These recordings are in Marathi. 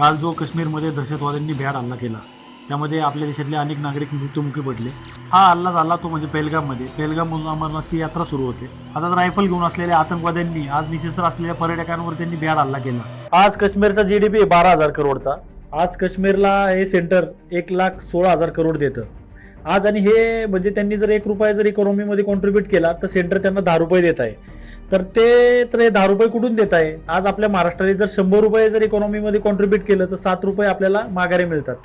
काल जो काश्मीरमध्ये दहशतवाद्यांनी भ्याड हल्ला केला त्यामध्ये आपल्या देशातले अनेक नागरिक मृत्युमुखी पडले. हा हल्ला झाला तो म्हणजे पेलगाममध्ये. पेलगाममधून अमरनाथची यात्रा सुरू होते. आता रायफल घेऊन असलेल्या आतंकवाद्यांनी आज निशस्त्र असलेल्या पर्यटकांवर त्यांनी भ्याड हल्ला केला. आज काश्मीरचा जी डी पी बारा हजार करोडचा. आज काश्मीरला हे सेंटर एक लाख सोळा हजार करोड देतं. आज आणि हे म्हणजे त्यांनी जर एक रुपया जर इकॉनॉमीमध्ये कॉन्ट्रीब्युट केला तर सेंटर त्यांना दहा रुपये देत आहे. तर ते तर हे दहा रुपये कुठून देत आहे? आज आपल्या महाराष्ट्राने जर शंभर रुपये जर इकॉनॉमीमध्ये कॉन्ट्रीब्युट केलं तर सात रुपये आपल्याला माघारी मिळतात.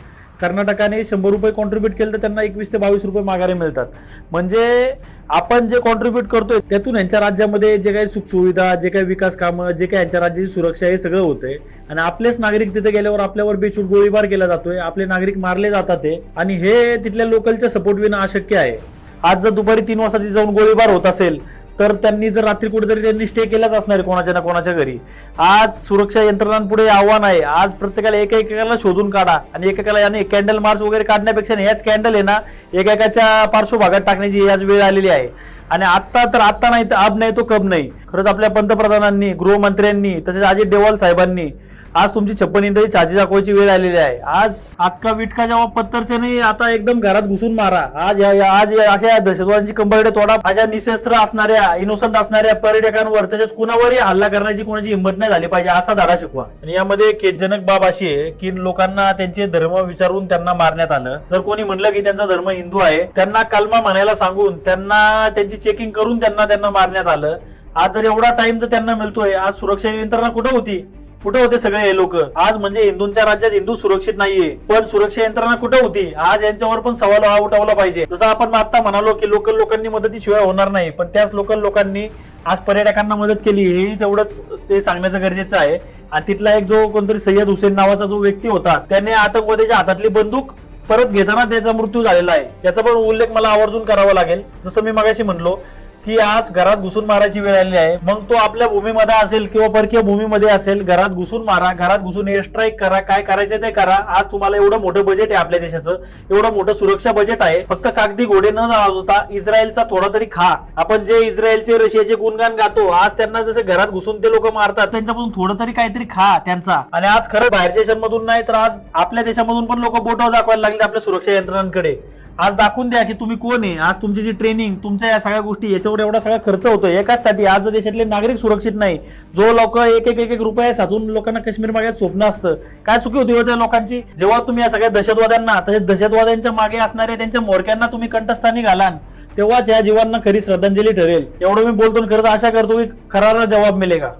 कर्नाटकाने शंभर रुपये कॉन्ट्रीब्युट केलं तर त्यांना एकवीस ते बावीस रुपये माघारी मिळतात. म्हणजे आपण जे कॉन्ट्रीब्युट करतोय त्यातून यांच्या राज्यामध्ये जे काही सुखसुविधा जे काही विकास कामं जे काही यांच्या राज्याची सुरक्षा हे सगळं होतंय. आणि आपलेच नागरिक तिथे गेल्यावर आपल्यावर बेछूट गोळीबार केला जातोय. आपले नागरिक मारले जातात ते. आणि हे तिथल्या लोकलच्या सपोर्ट विना अशक्य आहे. आज जर दुपारी तीन वाजता जाऊन गोळीबार होत असेल तर त्यांनी जर रात्री कुठेतरी त्यांनी स्टे केलाच असणार आहे कोणाच्या ना कोणाच्या घरी. आज सुरक्षा यंत्रणांपुढे आव्हान आहे. आज प्रत्येकाला एका एकेकाला शोधून काढा आणि एकेकाला याने कॅन्डल मार्च वगैरे काढण्यापेक्षा ह्याच कॅन्डल आहे ना एकेकाच्या पार्श्वभागात टाकण्याची याच वेळ आलेली आहे. आणि आत्ता तर आत्ता नाही तर अब नाही तो कब नाही. खरंच आपल्या पंतप्रधानांनी गृहमंत्र्यांनी तसेच अजित डोवाल साहेबांनी आज तुमची छप्पन इंदाची छाती दाखवायची वेळ आलेली आहे. आज आटका विटका जेव्हा पत्तरचे नाही आता एकदम घरात घुसून मारा. आज या- या- आज या- अशा दहशतवाद्यांची कंबरडे तोडा. अशा निशस्त्र असणाऱ्या इनोसंट असणाऱ्या पर्यटकांवर तसेच कुणावरही हल्ला करण्याची कोणाची हिंमत नाही झाली पाहिजे असा धडा शिकवा. आणि यामध्ये खेदजनक बाब अशी आहे की लोकांना त्यांचे धर्म विचारून त्यांना मारण्यात आलं. जर कोणी म्हणलं की त्यांचा धर्म हिंदू आहे त्यांना कलमा म्हणायला सांगून त्यांना त्यांची चेकिंग करून त्यांना त्यांना मारण्यात आलं. आज जर एवढा टाइम जर त्यांना मिळतोय आज सुरक्षा यंत्रणा कुठे होती? कुठे होते सगळे हे लोक? आज म्हणजे हिंदूंच्या राज्यात हिंदू सुरक्षित नाहीये. पण सुरक्षा यंत्रणा कुठे होती? आज यांच्यावर पण सवाल हा उठवला पाहिजे. जसं आपण आता म्हणालो की लोकल लोकांनी मदतीशिवाय होणार नाही पण त्याच लोकल लोकांनी आज पर्यटकांना मदत केली हे तेवढंच ते सांगण्याचं गरजेचं आहे. आणि तिथला एक जो कोणतरी सय्यद हुसेन नावाचा जो व्यक्ती होता त्याने आतंकवाद्याच्या हातातली बंदूक परत घेताना त्याचा मृत्यू झालेला आहे. याचा पण उल्लेख मला आवर्जून करावा लागेल. जसं मी मगाशी म्हणलो की आज घरात घुसून मारायची वेळ आलेली आहे. मग तो आपल्या भूमीमध्ये असेल किंवा परकीय भूमीमध्ये असेल घरात घुसून मारा घरात घुसून एअर स्ट्राईक करा काय करायचं ते करा. आज तुम्हाला एवढं मोठं बजेट आहे आपल्या देशाचं एवढं मोठं सुरक्षा बजेट आहे. फक्त कागदी घोडे न होता इस्रायलचा थोडा तरी खा. आपण जे इस्रायलचे रशियाचे गुणगान गातो आज त्यांना जसे घरात घुसून ते लोक मारतात त्यांच्यापासून थोडं तरी काहीतरी खा त्यांचा. आणि आज खरं बाहेरच्या देशांमधून नाही तर आज आपल्या देशामधून पण लोक बोटावर दाखवायला लागले आपल्या सुरक्षा यंत्रणांकडे. आज दाखवून द्या की तुम्ही कोण आहे. आज तुमची जी ट्रेनिंग तुमच्या या सगळ्या गोष्टी याच्यावर एवढा सगळा खर्च होतो एकाच साठी आज देशातले नागरिक सुरक्षित नाही. जो लोक एक एक एक एक रुपये साचून लोकांना काश्मीर मागे स्वप्न असतं. काय चुकी होती हो त्या लोकांची? जेव्हा तुम्ही या सगळ्या दहशतवाद्यांना तसेच दहशतवाद्यांच्या मागे असणाऱ्या त्यांच्या मोरक्यांना तुम्ही कंठस्थानी घालान तेव्हाच या जीवांना खरी श्रद्धांजली ठरेल. एवढं मी बोलतो खरंच आशा करतो की खरा जवाब मिळेगा